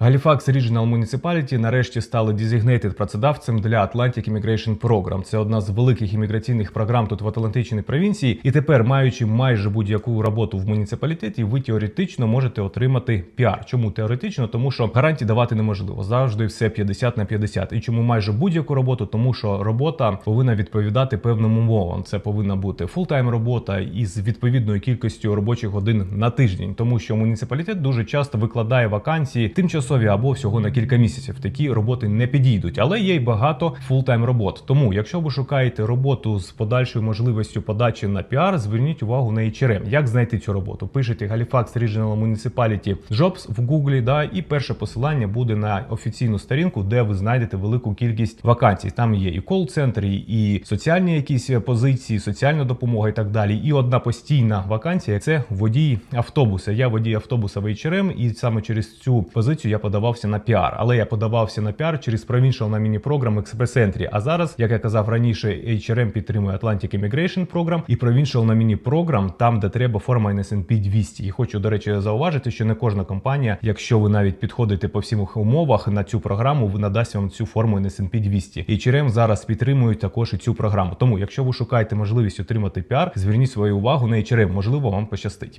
Halifax Regional Municipality нарешті стали designated працедавцем для Atlantic Immigration Program. Це одна з великих імміграційних програм тут в Атлантичній провінції. І тепер, маючи майже будь-яку роботу в муніципалітеті, ви теоретично можете отримати піар. Чому теоретично? Тому що гарантії давати неможливо. Завжди все 50 на 50. І чому майже будь-яку роботу? Тому що робота повинна відповідати певним умовам. Це повинна бути фултайм робота із відповідною кількістю робочих годин на тиждень, тому що муніципалітет дуже часто викладає вакансії тимчасові або всього на кілька місяців. Такі роботи не підійдуть, але є й багато фултайм робот. Тому, якщо ви шукаєте роботу з подальшою можливістю подачі на піар, зверніть увагу на HRM. Як знайти цю роботу? Пишете Halifax Regional Municipality Jobs в Гуглі, да, і перше посилання буде на офіційну сторінку, де ви знайдете велику кількість вакансій. Там є і кол-центри, і соціальні якісь позиції, соціальна допомога і так далі. І одна постійна вакансія це водій автобуса. Я водій автобуса в HRM, і саме через цю позицію я подавався на піар. Але я подавався на піар через Provincial на міні-програм Entry. А зараз, як я казав раніше, HRM підтримує Atlantic Immigration Program і Provincial на міні-програм, там де треба форма NSNP 200. І хочу, до речі, зауважити, що не кожна компанія, якщо ви навіть підходите по всім умовах на цю програму, надасть вам цю форму NSNP 200. HRM зараз підтримують також і цю програму. Тому, якщо ви шукаєте можливість отримати піар, зверніть свою увагу на HRM, можливо, вам пощастить.